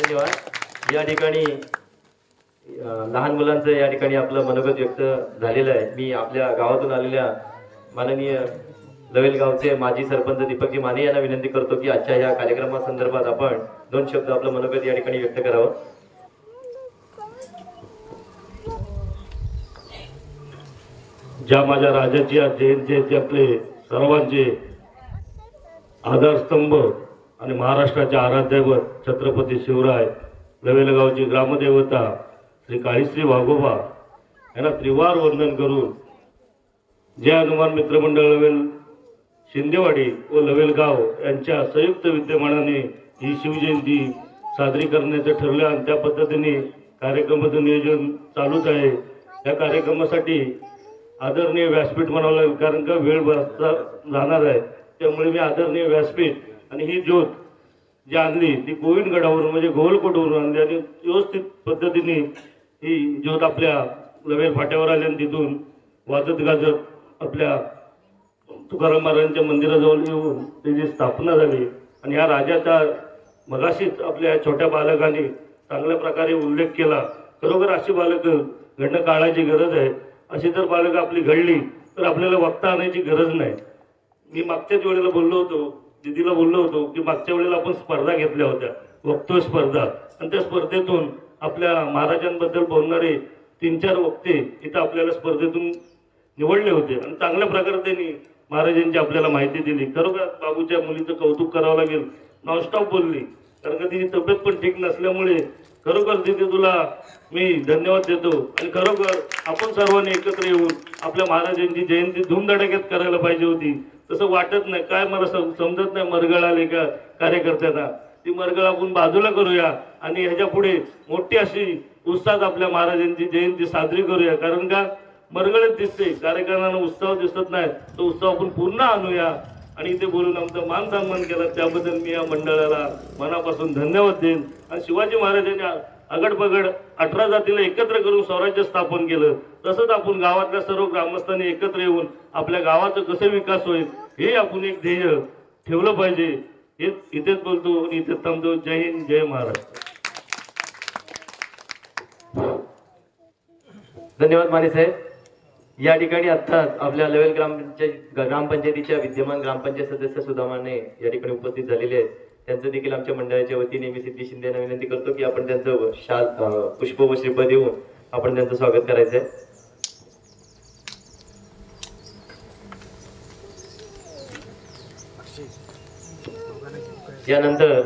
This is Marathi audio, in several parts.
धन्यवाद. या ठिकाणी लहान मुलांचं या ठिकाणी आपलं मनोगत व्यक्त झालेलं आहे. मी आपल्या गावातून आलेल्या माननीय लवेल गावचे माजी सरपंच दीपकजी माने यांना विनंती करतो की आजच्या या कार्यक्रमासंदर्भात आपण दोन शब्द आपलं मनोगत या ठिकाणी व्यक्त करावं. ज्या माझ्या राजाची आज जयंती आहे ते आपले सर्वांचे आधारस्तंभ आणि महाराष्ट्राचे आराध्यदैवत छत्रपती शिवराय नवेलगावची ग्रामदेवता श्री काळीश्री वाघोबा यांना त्रिवार वंदन करून जय हनुमान मित्रमंडळ लवेल शिंदेवाडी व लवेलगाव यांच्या संयुक्त विद्यमानाने ही शिवजयंती साजरी करण्याचं ठरलं आणि त्या पद्धतीने कार्यक्रमाचं नियोजन चालूच आहे. या कार्यक्रमासाठी आदरणीय व्यासपीठ म्हणावं लागेल कारण का वेळ बराचसा जाणार आहे. त्यामुळे मी आदरणीय व्यासपीठ आणि ही ज्योत जी आणली ती गोविंदगडावरून म्हणजे गोवलकोटवरून आणली आणि व्यवस्थित पद्धतीने ही ज्योत आपल्या नवेल फाट्यावर आली आणि तिथून वाजत गाजत आपल्या तुकाराम महाराजांच्या मंदिराजवळ येऊन त्याची स्थापना झाली आणि या राजाचा मगाशीच आपल्या छोट्या बालकाने चांगल्या प्रकारे उल्लेख केला खरोखर अशी बालकं घडणं काढायची गरज आहे. अशी जर बालकं आपली घडली तर आपल्याला वक्ता आणायची गरज नाही. मी मागच्याच वेळेला बोललो होतो दिदीला बोललो होतो की मागच्या वेळेला आपण स्पर्धा घेतल्या होत्या. वक्तव्य स्पर्धा. आणि त्या स्पर्धेतून आपल्या महाराजांबद्दल बोलणारे तीन चार वक्ते इथं आपल्याला स्पर्धेतून निवडले होते. आणि चांगल्या प्रकारे त्यांनी महाराजांची आपल्याला माहिती दिली. खरोखर बाबूच्या मुलीचं कौतुक करावं लागेल. नॉनस्टॉप बोलली. कारण का तिची तब्येत पण ठीक नसल्यामुळे खरोखर तिथे तुला मी धन्यवाद देतो आणि खरोखर आपण सर्वांनी एकत्र येऊन आपल्या महाराजांची जयंती धूमधडाक्यात करायला पाहिजे होती. तसं वाटत नाही. काय मला सम- समजत नाही मरगळ आले का कार्यकर्त्यांना ती मरगळ आपण बाजूला करूया आणि ह्याच्या पुढे मोठी अशी उत्साहात आपल्या महाराजांची जयंती साजरी करूया. कारण का? मरगळच दिसते. कार्यकर्त्यांना उत्साह दिसत नाही. तो उत्साह आपण पूर्ण आणूया. आणि इथे बोलून आमचा मान सन्मान केला. त्याबद्दल मी या मंडळाला मनापासून धन्यवाद देईन. आणि शिवाजी महाराजांनी अगडपगड अठरा जातीला एकत्र करून स्वराज्य स्थापन केलं. तसंच आपण गावातल्या सर्व ग्रामस्थांनी एकत्र येऊन आपल्या गावाचा कसं विकास होईल हे आपण एक ध्येय ठेवलं पाहिजे. हे इथेच बोलतो आणि इथेच थांबतो. जय हिंद जय महाराष्ट्र. धन्यवाद माने साहेब. या ठिकाणी आता आपल्या लेवल ग्रामपंचायत ग्रामपंचायतीच्या विद्यमान ग्रामपंचायत सदस्य सुदामाने या ठिकाणी उपस्थित झालेले आहेत. त्यांचं देखील आमच्या मंडळाच्या वतीने मी सिद्धी शिंदे यांना विनंती करतो की आपण त्यांचं शाल पुष्प व श्रीपद देऊन आपण त्यांचं स्वागत करायचं आहे. यानंतर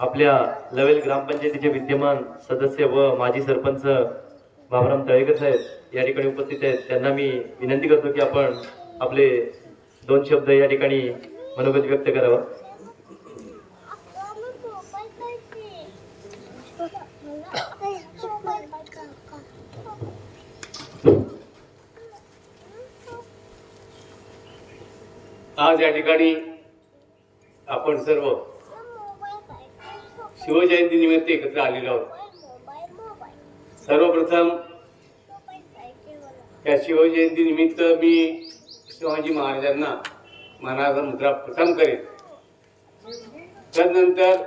आपल्या लवेल ग्रामपंचायतीचे विद्यमान सदस्य व माजी सरपंच बाबराम तळेकर साहेब या ठिकाणी उपस्थित आहेत. त्यांना मी विनंती करतो की आपण आपले दोन शब्द या ठिकाणी मनोगत व्यक्त करावं. आज या ठिकाणी आपण सर्व शिवजयंती निमित्त एकत्र आलेलो आहोत. सर्वप्रथम त्या शिवजयंती निमित्त मी शिवाजी महाराजांना मनाचा मुद्रा प्रथम करेन. त्यानंतर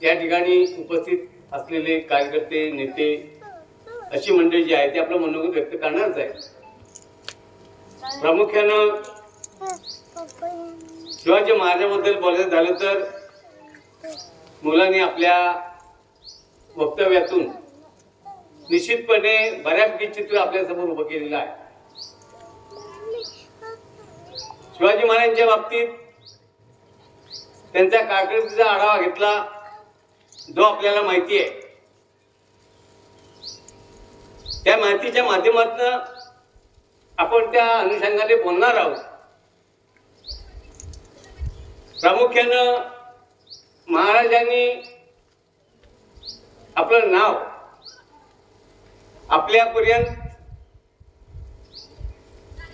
या ठिकाणी उपस्थित असलेले कार्यकर्ते नेते अशी मंडळी जी आहे ते आपलं मनोगत व्यक्त करणारच आहे प्रामुख्यानं शिवाजी महाराजांबद्दल बोलायचं झालं तर मुलांनी आपल्या वक्तव्यातून निश्चितपणे बऱ्यापैकी चित्र आपल्यासमोर उभं केलेलं आहे. शिवाजी महाराजांच्या बाबतीत त्यांच्या कारकिर्दीचा आढावा घेतला जो आपल्याला माहिती आहे. त्या माहितीच्या माध्यमातून आपण त्या अनुषंगाने बोलणार आहोत. प्रामुख्यानं महाराजांनी आपलं नाव आपल्यापर्यंत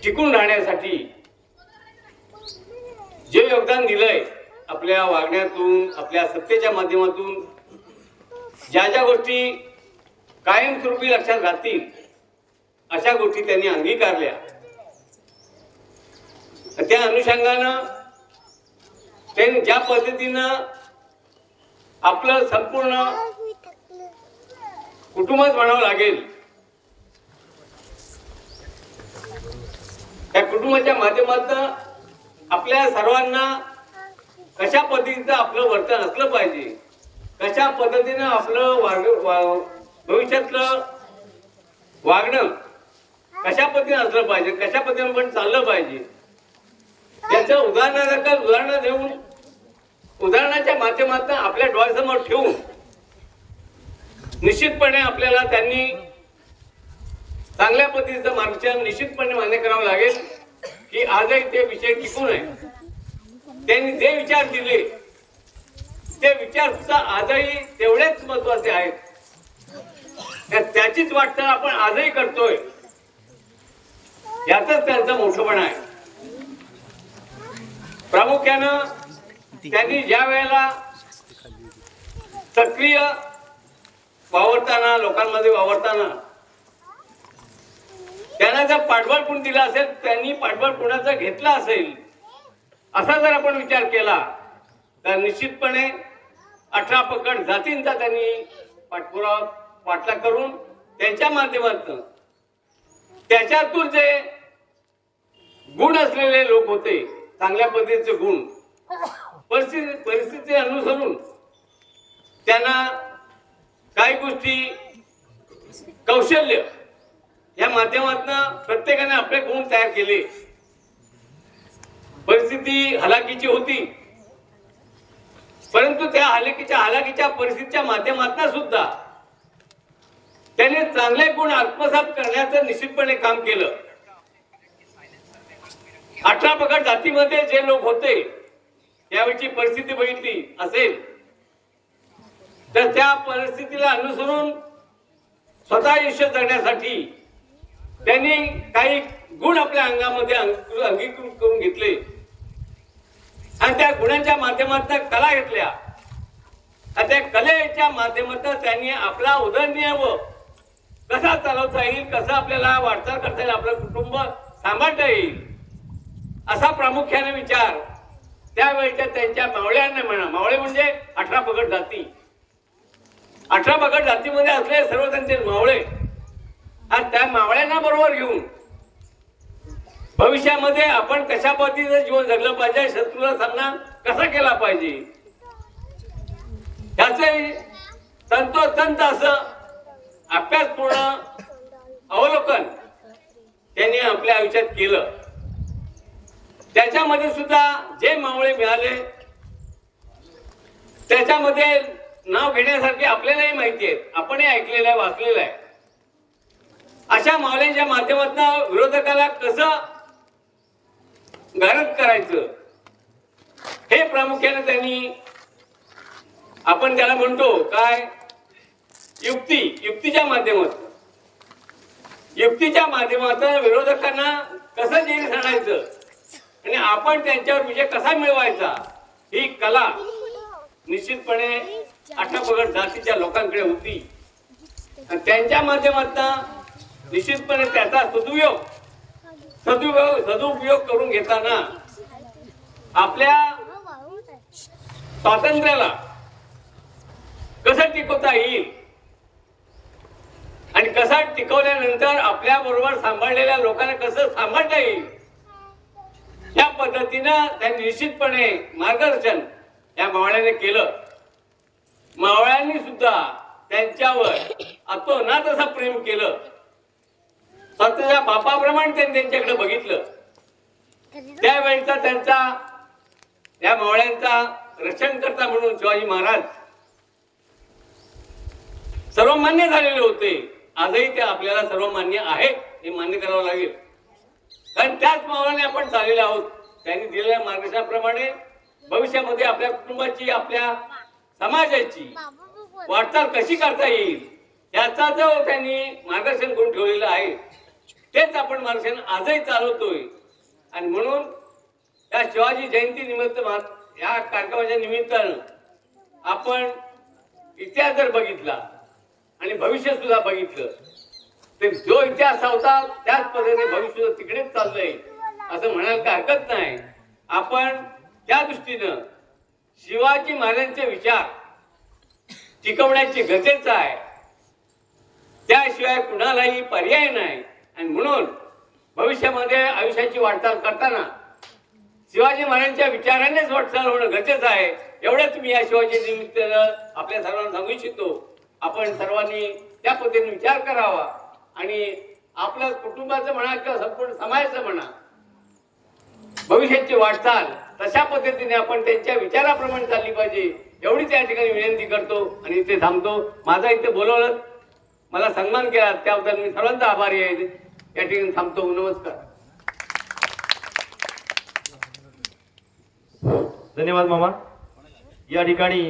टिकून राहण्यासाठी जे योगदान दिलंय आपल्या वागण्यातून आपल्या सत्तेच्या माध्यमातून ज्या ज्या गोष्टी कायमस्वरूपी लक्षात राहतील अशा गोष्टी त्यांनी अंगीकारल्या. त्या अनुषंगानं त्यांनी ज्या पद्धतीनं आपलं संपूर्ण कुटुंबच म्हणावं लागेल त्या कुटुंबाच्या माध्यमातून आपल्या सर्वांना कशा पद्धतीचं आपलं वर्तन असलं पाहिजे? कशा पद्धतीनं आपलं वाग वा- भविष्यातलं वागणं कशा पद्धतीने असलं पाहिजे? कशा पद्धतीने पण चाललं पाहिजे? त्याचं उदाहरणादाखल उदाहरणं देऊन उदाहरणाच्या माध्यमातून आपल्या डोळ्यासमोर ठेवून निश्चितपणे आपल्याला त्यांनी चांगल्या पद्धतीचं मार्गदर्शन निश्चितपणे मान्य करावं लागेल की आजही ते विषय टिकून आहे. त्यांनी जे विचार दिले ते विचार सुद्धा आजही तेवढेच महत्त्वाचे आहेत. त्याचीच वाटचाल आपण आजही करतोय. याच त्यांचं मोठपण आहे. प्रामुख्यानं त्यांनी ज्या वेळेला सक्रिय वावरताना लोकांमध्ये वावरताना त्यांना जर पाठबळ कोण दिला असेल त्यांनी पाठबळ कोणाचा घेतला असेल असा जर आपण विचार केला तर निश्चितपणे अठरा पकड जातींचा त्यांनी पाठपुरावा पाठला करून त्यांच्या माध्यमातून त्याच्यातून जे गुण असलेले लोक होते चांगल्या पद्धतीचे गुण परिस्थिती परिस्थिती अनुसरून त्यांना काही गोष्टी कौशल्य या माध्यमातून प्रत्येकाने आपले गुण तयार केले. परिस्थिती हलाखीची होती. परंतु त्या हलाखीच्या हलाखीच्या परिस्थितीच्या माध्यमातून सुद्धा त्याने चांगले गुण आत्मसात करण्याचं निश्चितपणे काम केलं. अठरा पगड जातीमध्ये जे लोक होते त्यावेळीची परिस्थिती बघितली असेल तर त्या परिस्थितीला अनुसरून स्वतः आयुष्य जगण्यासाठी त्यांनी काही गुण आपल्या अंगामध्ये अंगीकृत करून घेतले. आणि त्या गुणांच्या माध्यमातून कला घेतल्या. आणि त्या कलेच्या माध्यमातून त्यांनी आपला उदरनिर्वाह कसा चालवता येईल कसा आपल्याला वाटचाल करता येईल आपलं कुटुंब सांभाळता येईल असा प्रामुख्याने विचार त्यावेळच्या त्यांच्या मावळ्यांना म्हणा. मावळे म्हणजे अठरा पगड जाती. अठरा पगड जातीमध्ये असलेले सर्व त्यांचे मावळे. आणि त्या मावळ्यांना बरोबर घेऊन. भविष्यामध्ये आपण कशा पद्धतीचं जीवन जगलं पाहिजे शत्रूला सामना कसा केला पाहिजे? त्याचे तंतोतंत असं अभ्यासपूर्ण अवलोकन त्यांनी आपल्या आयुष्यात केलं. त्याच्यामध्ये सुद्धा जे मावळे मिळाले त्याच्यामध्ये नाव घेण्यासारखे आपल्यालाही माहिती आहेत. आपणही ऐकलेलं आहे वाचलेलं आहे. अशा मावल्यांच्या माध्यमातून विरोधकाला कसं गारद करायचं? हे प्रामुख्याने त्यांनी आपण त्याला म्हणतो काय? युक्ती युक्तीच्या माध्यमातून. युक्तीच्या माध्यमातून विरोधकांना कसं जेल सांगायचं? आणि आपण त्यांच्यावर विजय कसा मिळवायचा? ही कला निश्चितपणे आठापगड जातीच्या लोकांकडे होती. आणि त्यांच्या माध्यमातून निश्चितपणे त्याचा सदुपयोग सदुपयोग सदुपयोग करून घेताना आपल्या स्वातंत्र्याला कसं टिकवता येईल? आणि कसा टिकवल्यानंतर आपल्या बरोबर सांभाळलेल्या लोकांना कसं सांभाळता येईल? या पद्धतीनं त्यांनी निश्चितपणे मार्गदर्शन या मावळ्याने केलं. मावळ्यांनी सुद्धा त्यांच्यावर अतोनात असं प्रेम केलं. स्वतःच्या बापाप्रमाणे त्यांनी त्यांच्याकडे बघितलं. त्यावेळेचा त्यांचा या मावळ्यांचा रक्षणकर्ता म्हणून शिवाजी महाराज सर्वमान्य झालेले होते. आजही ते आपल्याला सर्वमान्य आहे हे मान्य करावं लागेल. कारण त्याच मावळाने आपण चाललेले आहोत. त्यांनी दिलेल्या मार्गदर्शनाप्रमाणे भविष्यामध्ये आपल्या कुटुंबाची आपल्या समाजाची वाटचाल कशी करता येईल याचा जो त्यांनी मार्गदर्शन करून ठेवलेलं आहे. तेच आपण माणसाने आजही चालवतोय. आणि म्हणून या शिवाजी जयंती निमित्त या कार्यक्रमाच्या निमित्तानं आपण इतिहास जर बघितला आणि भविष्य सुद्धा बघितलं तर जो इतिहास होता त्याच पद्धतीने भविष्य तिकडेच चाललंय असं म्हणायला काय हरकत नाही. आपण त्या दृष्टीनं शिवाजी महाराजांचे विचार टिकवण्याची गरजेचं आहे. त्याशिवाय कुणालाही पर्याय नाही. आणि म्हणून भविष्यामध्ये आयुष्याची वाटचाल करताना शिवाजी महाराजांच्या विचारानेच वाटचाल होणं गरजेचं आहे. एवढंच मी या शिवाजी निमित्तानं आपल्या सर्वांना सांगू इच्छितो. आपण सर्वांनी त्या पद्धतीने विचार करावा आणि आपलं कुटुंबाचं म्हणा किंवा संपूर्ण समाजाचं म्हणा भविष्याची वाटचाल तशा पद्धतीने आपण त्यांच्या विचाराप्रमाणे चालली पाहिजे. एवढीच या ठिकाणी विनंती करतो आणि इथे थांबतो. माझा इथे बोलवलं. मला सन्मान केला. त्याबद्दल मी सर्वांचा आभारी आहे. या ठिकाणी थांबतो नमस्कार. धन्यवाद मामा. या ठिकाणी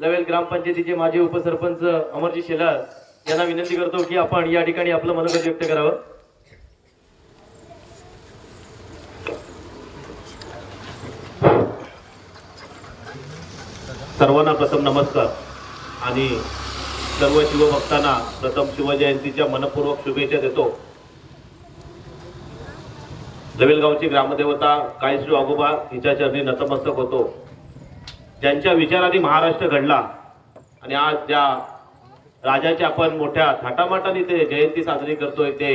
लवेल ग्रामपंचायतीचे माजी उपसरपंच अमरजी शेलार यांना विनंती करतो की आपण या ठिकाणी आपलं मनोगत व्यक्त करावं. सर्वांना प्रथम नमस्कार. आणि सर्व शिवभक्तांना प्रथम शिवजयंतीच्या मनपूर्वक शुभेच्छा देतो. जवेलगावची ग्रामदेवता कायश्री वाघोबा हिच्या चरणी नतमस्तक होतो. ज्यांच्या विचाराने महाराष्ट्र घडला आणि आज ज्या राजाच्या आपण मोठ्या थाटामाटाने ते जयंती साजरी करतोय ते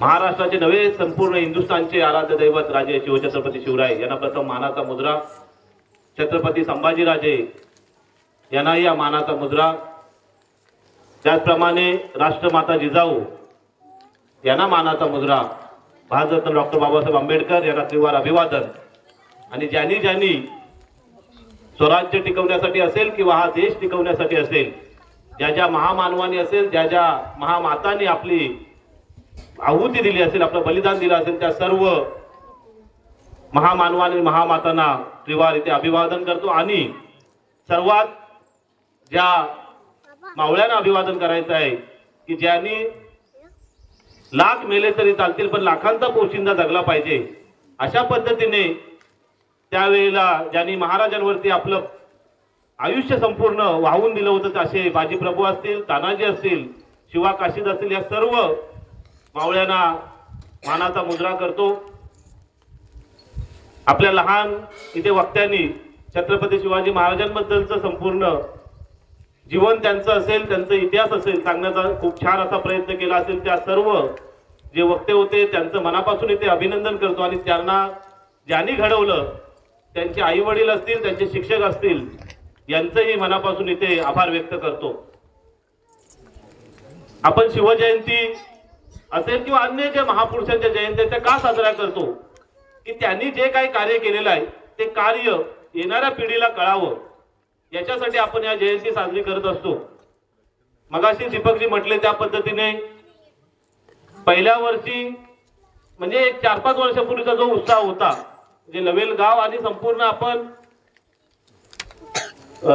महाराष्ट्राचे नवे संपूर्ण हिंदुस्थानचे आराध्य दैवत राजे शिवछत्रपती शिवराय यांना प्रथम मानाचा मुद्रा छत्रपती संभाजीराजे यांनाही या मानाचा मुद्रा. त्याचप्रमाणे राष्ट्रमाता जिजाऊ यांना मानाचा मुद्रा. भारतरत्न डॉक्टर बाबासाहेब आंबेडकर यांना त्रिवार अभिवादन. आणि ज्यांनी ज्यांनी स्वराज्य टिकवण्यासाठी असेल किंवा हा देश टिकवण्यासाठी असेल ज्या ज्या महामानवानी असेल ज्या ज्या महामातांनी आपली आहुती दिली असेल आपलं बलिदान दिलं असेल त्या सर्व महामानवानी महामातांना त्रिवार इथे अभिवादन करतो. आणि सर्वात ज्या मावळ्यांना अभिवादन करायचं आहे की ज्यांनी लाख मेले तरी चालतील पण लाखांचा पोशिंदा जगला पाहिजे. अशा पद्धतीने त्यावेळेला ज्यांनी महाराजांवरती आपलं आयुष्य संपूर्ण वाहून दिलं होतं असे बाजीप्रभू असतील तानाजी असतील शिवा काशीद असतील या सर्व मावळ्यांना मानाचा मुद्रा करतो. आपल्या लहान इथे वक्त्यांनी छत्रपती शिवाजी महाराजांबद्दलचं संपूर्ण जीवन त्यांचं असेल त्यांचा इतिहास असेल सांगण्याचा खूप छान असा प्रयत्न केला असेल त्या सर्व जे वक्ते होते त्यांचं मनापासून इथे अभिनंदन करतो आणि त्यांना ज्यांनी घडवलं त्यांचे आई वडील असतील त्यांचे शिक्षक असतील यांचंही मनापासून इथे आभार व्यक्त करतो. आपण शिवजयंती असेल किंवा अन्य जे महापुरुषांच्या जयंत्या त्या का साजरा करतो? की त्यांनी जे काही कार्य केलेलं आहे ते कार्य येणाऱ्या पिढीला कळावं. याच्यासाठी आपण या जयंती साजरी करत असतो. मगाशी दीपकजी म्हटले त्या पद्धतीने पहिल्या वर्षी म्हणजे एक चार पाच वर्षापूर्वीचा जो उत्साह होता म्हणजे लवेल गाव आणि संपूर्ण आपण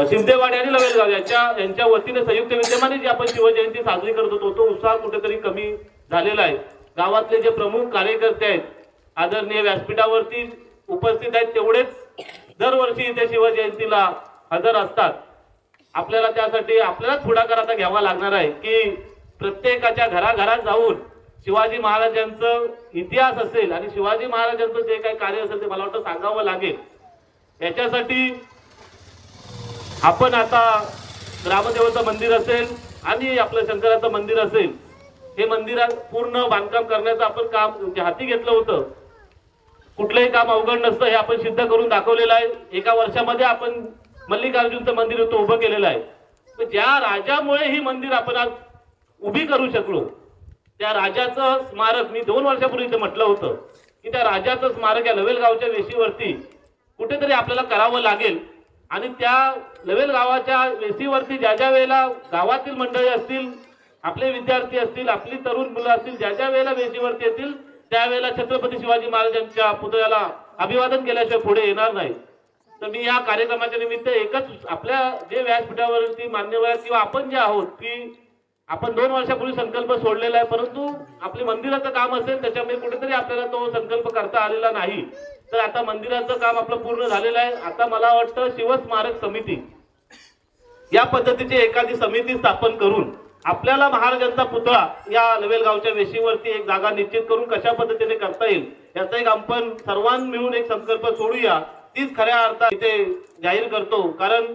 शिंदेवाडी आणि लवेलगाव यांच्या यांच्या वतीने संयुक्त विद्यमाने जी आपण शिवजयंती साजरी करत होतो तो उत्साह कुठेतरी कमी झालेला आहे. गावातले जे प्रमुख कार्यकर्ते आहेत आदरणीय व्यासपीठावरती उपस्थित आहेत तेवढेच दरवर्षी इथे शिवजयंतीला हजर असतात. आपल्याला त्यासाठी आपल्यालाच पुढाकार आता घ्यावा लागणार आहे की प्रत्येकाच्या घराघरात जाऊन शिवाजी महाराजांचं इतिहास असेल आणि शिवाजी महाराजांचं जे काही कार्य असेल ते मला वाटतं सांगावं लागेल. याच्यासाठी आपण आता ग्रामदेवाचं मंदिर असेल आणि आपलं शंकराचं मंदिर असेल हे मंदिरात पूर्ण बांधकाम करण्याचं आपण काम म्हणजे हाती घेतलं होतं. कुठलंही काम अवघड नसतं हे आपण सिद्ध करून दाखवलेलं आहे. एका वर्षामध्ये आपण मल्लिकार्जुनचं मंदिर तो उभं केलेलं आहे. तर ज्या राजामुळे ही मंदिर आपण आज उभी करू शकलो त्या राजाचं स्मारक मी दोन वर्षापूर्वी इथं म्हटलं होतं की त्या राजाचं स्मारक या लवेल गावच्या वेशीवरती कुठेतरी आपल्याला करावं लागेल. आणि त्या लवेल गावाच्या वेशीवरती ज्या ज्या वेळेला गावातील मंडळी असतील आपले विद्यार्थी असतील आपली तरुण मुलं असतील ज्या ज्या वेळेला वेशीवरती येतील त्यावेळेला छत्रपती शिवाजी महाराजांच्या पुतळ्याला अभिवादन केल्याशिवाय पुढे येणार नाही. तर मी या कार्यक्रमाच्या निमित्त एकच आपल्या जे व्यासपीठावरती मान्यवर किंवा आपण जे आहोत की आपण दोन वर्षापूर्वी संकल्प सोडलेला आहे परंतु आपले मंदिराचं काम असेल त्याच्यामुळे कुठेतरी आपल्याला तो संकल्प करता आलेला नाही. तर आता मंदिराचं काम आपलं पूर्ण झालेलं आहे. आता मला वाटतं शिवस्मारक समिती या पद्धतीची एखादी समिती स्थापन करून आपल्याला महाराजांचा पुतळा या लवेल गावच्या वेशीवरती एक जागा निश्चित करून कशा पद्धतीने करता येईल याचा एक आपण सर्वांनी मिळून एक संकल्प सोडूया. तीच खऱ्या अर्थात इथे जाहीर करतो. कारण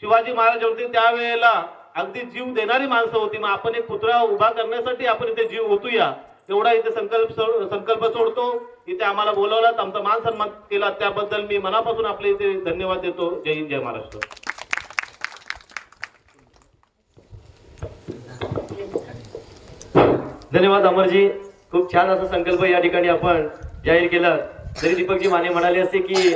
शिवाजी महाराज होते त्यावेळेला अगदी जीव देणारी माणसं होती. मग आपण एक पुतळा उभा करण्यासाठी आपण इथे जीव होतूया एवढा इथे संकल्प सोड- संकल्प सोडतो. इथे आम्हाला बोलवलात आमचा मान सन्मान केला. त्याबद्दल मी मनापासून आपले इथे धन्यवाद देतो. जय हिंद जय महाराष्ट्र. धन्यवाद अमरजी. खूप छान असा संकल्प या ठिकाणी आपण जाहीर केला जरी दीपकजी माने म्हणाले असते की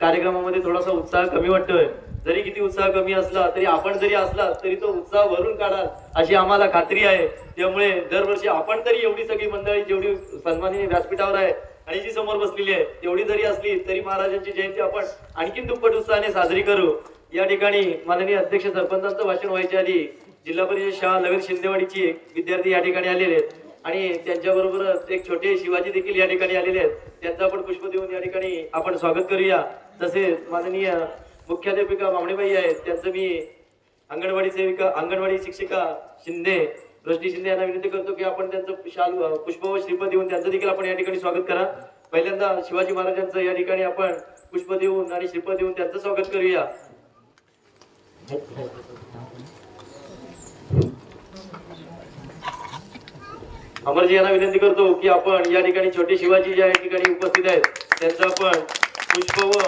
कार्यक्रमामध्ये थोडासा उत्साह कमी वाटतोय. जरी किती उत्साह कमी असला तरी आपण जरी असला तरी तो उत्साह भरून काढाल अशी आम्हाला खात्री आहे. त्यामुळे दरवर्षी आपण तरी एवढी सगळी मंडळी जेवढी सन्मानी व्यासपीठावर आहे आणि जी समोर बसलेली आहे तेवढी जरी असली तरी महाराजांची जयंती आपण आणखीन दुप्पट उत्साहाने साजरी करू. या ठिकाणी माननीय अध्यक्ष सरपंचांचं भाषण व्हायच्या आधी जिल्हा परिषद शाळा नगर शिंदेवाडीची विद्यार्थी या ठिकाणी आलेले आहेत. आणि त्यांच्याबरोबरच एक छोटे शिवाजी देखील या ठिकाणी आलेले आहेत. त्यांचं आपण पुष्प देऊन या ठिकाणी आपण स्वागत करूया. तसेच माननीय मुख्याध्यापिका मामणेबाई आहेत. त्यांचं मी अंगणवाडी सेविका अंगणवाडी शिक्षिका शिंदे रोशनी शिंदे यांना विनंती करतो की आपण त्यांचं शाल पुष्प व श्रीपद देऊन त्यांचं देखील आपण या ठिकाणी स्वागत करा. पहिल्यांदा शिवाजी महाराजांचं या ठिकाणी आपण पुष्प देऊन आणि श्रीपद देऊन त्यांचं स्वागत करूया. अमरजी यांना विनंती करतो की आपण या ठिकाणी छोटे शिवाजी ज्या या ठिकाणी उपस्थित आहेत त्यांचं आपण पुष्प व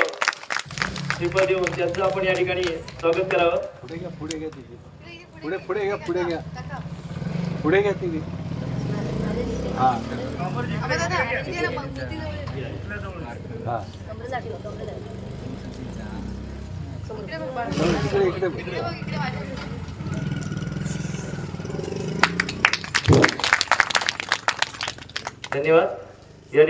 श्रीफळ देऊन त्यांचं आपण या ठिकाणी स्वागत करावं. पुढे घ्या पुढे घ्या तिथे पुढे पुढे घ्या पुढे घ्या. पुढे घ्या तिथे हा. हा. इकडे इकडे धन्यवाद. या